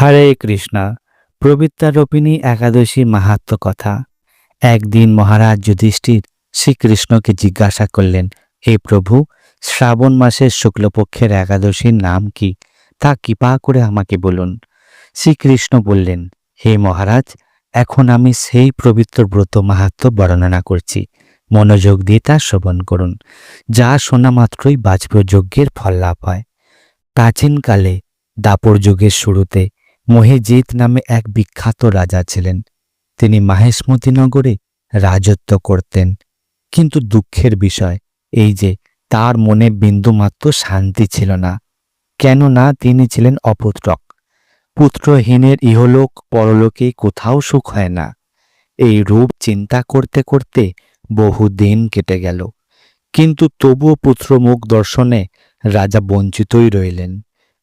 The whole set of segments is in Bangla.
হরে কৃষ্ণা। প্রবৃত্তারোপিণী একাদশী মাহাত্ম কথা। একদিন মহারাজ যুধিষ্ঠির শ্রীকৃষ্ণকে জিজ্ঞাসা করলেন, হে প্রভু, শ্রাবণ মাসের শুক্লপক্ষের একাদশীর নাম কি? তা কৃপা করে আমাকে বলুন। শ্রীকৃষ্ণ বললেন, হে মহারাজ, এখন আমি সেই পবিত্র ব্রত মাহাত্ম বর্ণনা করছি। মনোযোগ দিয়ে তা শ্রবণ করুন, যা শোনা মাত্রই বাজপেয় যজ্ঞের ফল লাভ হয়। প্রাচীনকালে দাপর যুগের শুরুতে মহেজিৎ নামে এক বিখ্যাত রাজা ছিলেন। তিনি মাহেশমতিনগরে রাজত্ব করতেন। কিন্তু দুঃখের বিষয় এই যে তার মনে বিন্দুমাত্র শান্তি ছিল না। কেননা তিনি ছিলেন অপুত্রক। পুত্রহীনের ইহলোক পরলোকে কোথাও সুখ হয় না। এই রূপ চিন্তা করতে করতে বহু দিন কেটে গেল। কিন্তু তবুও পুত্রমুখ দর্শনে রাজা বঞ্চিতই রইলেন।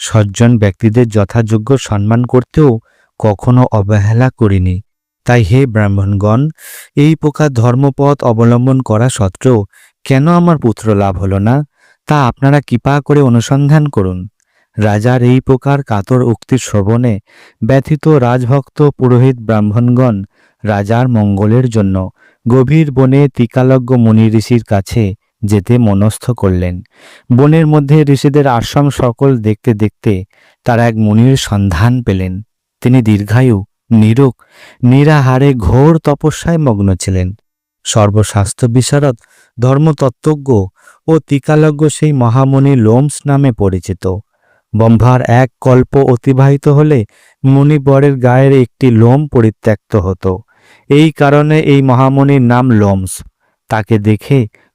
সজ্জন ব্যক্তিদের যথাযোগ্য সম্মান করতেও কখনো অবহেলা করিনি। তাই হে ব্রাহ্মণগণ, এই প্রকার ধর্মপথ অবলম্বন করা সত্ত্বেও কেন আমার পুত্র লাভ হলো না? তা আপনারা কৃপা করে অনুসন্ধান করুন। রাজার এই প্রকার কাতর উক্তির শ্রবণে ব্যথিত রাজভক্ত পুরোহিত ব্রাহ্মণগণ রাজার মঙ্গলের জন্য গভীর বনে তিকালজ্ঞ মুনি ঋষির কাছে যেতে মনস্থ করলেন। বনের মধ্যে ঋষিদের আশ্রম সকল দেখতে দেখতে তারা এক মুনির সন্ধান পেলেন। তিনি দীর্ঘায়ু, নিরোগ, নিরাহারে ঘোর তপস্যায় মগ্ন ছিলেন। সর্বস্বাস্থ্য বিশারদ, ধর্মতত্ত্বজ্ঞ ও তিকালজ্ঞ সেই মহামণি লোমস নামে পরিচিত। বম্ভার এক কল্প অতিবাহিত হলে মুনিবরের গায়ের একটি লোম পরিত্যক্ত হতো। এই কারণে এই মহামণির নাম লোমস। তাকে দেখে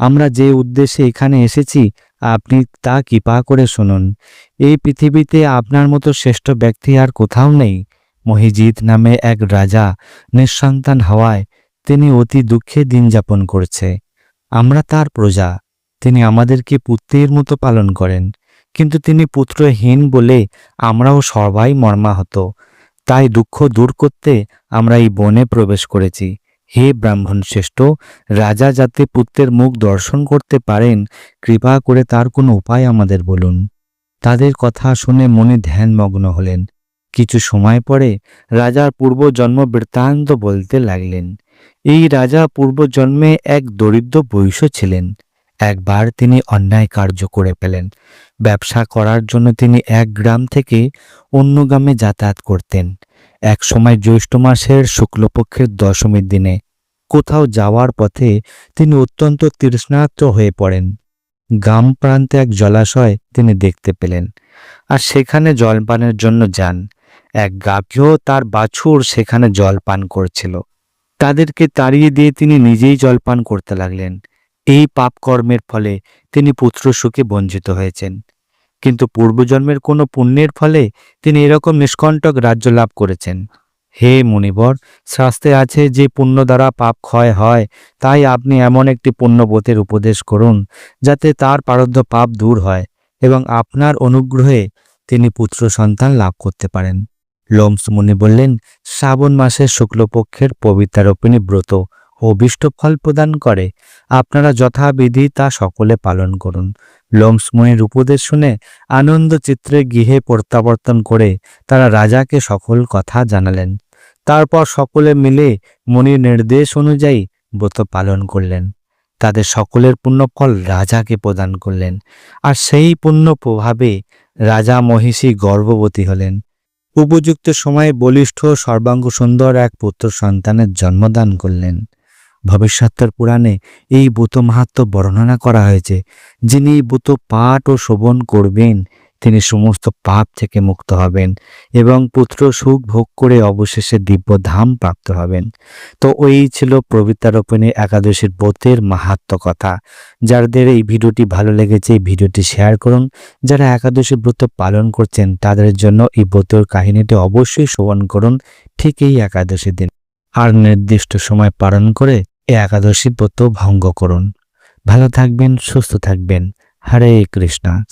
আমরা যে উদ্দেশ্যে এখানে এসেছি, আপনি তা কৃপা করে শুনুন। এই পৃথিবীতে আপনার মতো শ্রেষ্ঠ ব্যক্তি আর কোথাও নেই। মহিজিৎ নামে এক রাজা নিঃসন্তান হওয়ায় তিনি অতি দুঃখে দিন যাপন করছে। আমরা তার প্রজা। তিনি আমাদেরকে পুত্রের মতো পালন করেন। কিন্তু তিনি পুত্রহীন বলে আমরাও সবাই মর্মাহত। তাই দুঃখ দূর করতে আমরা এই বনে প্রবেশ করেছি। হে ব্রাহ্মণ শ্রেষ্ঠ, রাজা যাতে পুত্রের মুখ দর্শন করতে পারেন, কৃপা করে তার কোনো উপায় আমাদের বলুন। তাদের কথা শুনে মনে ধ্যানমগ্ন হলেন। কিছু সময় পরে রাজার পূর্বজন্ম বৃত্তান্ত বলতে লাগলেন। এই রাজা পূর্বজন্মে এক দরিদ্র বৈশ্য ছিলেন। একবার তিনি অন্যায় কার্য করে ফেলেন। ব্যবসা করার জন্য তিনি এক গ্রাম থেকে অন্য গ্রামে যাতায়াত করতেন। এক সময় জ্যৈষ্ঠ মাসের শুক্লপক্ষের দশমীর দিনে কোথাও যাওয়ার পথে তিনি অত্যন্ত তৃষ্ণার্ত হয়ে পড়েন। গ্রাম প্রান্তে এক জলাশয় তিনি দেখতে পেলেন আর সেখানে জলপানের জন্য যান। এক গাভীও তার বাছুর সেখানে জল পান করছিল। তাদেরকে তাড়িয়ে দিয়ে তিনি নিজেই জলপান করতে লাগলেন। এই পাপ কর্মের ফলে তিনি পুত্র সুখে বঞ্চিত হয়েছেন। কিন্তু পূর্বজন্মের কোনো পুণ্যের ফলে তিনি এরকম নিষ্কণ্টক রাজ্য লাভ করেছেন। হে মুনিবর, শাস্তে আছে যে পুণ্য দ্বারা পাপ ক্ষয় হয়, তাই আপনি এমন একটি পুণ্যবোধের উপদেশ করুন, যাতে তার পারদ্ধ পাপ দূর হয় এবং আপনার অনুগ্রহে তিনি পুত্র সন্তান লাভ করতে পারেন। লোমস মুনি বললেন, শ্রাবণ মাসের শুক্লপক্ষের পবিত্রারোপিণী ব্রত অভিষ্ট ফল প্রদান করে, আপনারা যথাবিধি তা সকলে পালন করুন। লোমস মুনির উপদেশ শুনে আনন্দ চিত্রে গৃহে প্রত্যাবর্তন করে তারা রাজাকে সকল কথা জানালেন। তারপর সকলে মিলে মনির নির্দেশ অনুযায়ী ব্রত পালন করলেন। তাদের সকলের পুণ্যফল রাজাকে প্রদান করলেন। আর সেই পুণ্য প্রভাবে রাজা মহিষী গর্ভবতী হলেন। উপযুক্ত সময়ে বলিষ্ঠ সর্বাঙ্গ সুন্দর এক পুত্র সন্তানের জন্মদান করলেন। ভবিষ্যতের পুরাণে এই বুত মাহাত্ম বর্ণনা করা হয়েছে, যিনি বুত পাঠ ও শোভন করবেন তিনি সমস্ত পাপ থেকে মুক্ত হবেন এবং পুত্র সুখ ভোগ করে অবশেষে দিব্য ধাম প্রাপ্ত হবেন। তো ওই ছিল প্রবিতারোপণী একাদশীর ব্রতের মাহাত্ম কথা। যাদের এই ভিডিওটি ভালো লেগেছে, এই ভিডিওটি শেয়ার করুন। যারা একাদশী ব্রত পালন করছেন, তাদের জন্য এই ব্রতের কাহিনীটি অবশ্যই শ্রবণ করুন। ঠিক এই একাদশী দিন। আর নির্দিষ্ট সময় পালন করে এই একাদশী ব্রত ভঙ্গ করুন। ভালো থাকবেন, সুস্থ থাকবেন। হরে কৃষ্ণা।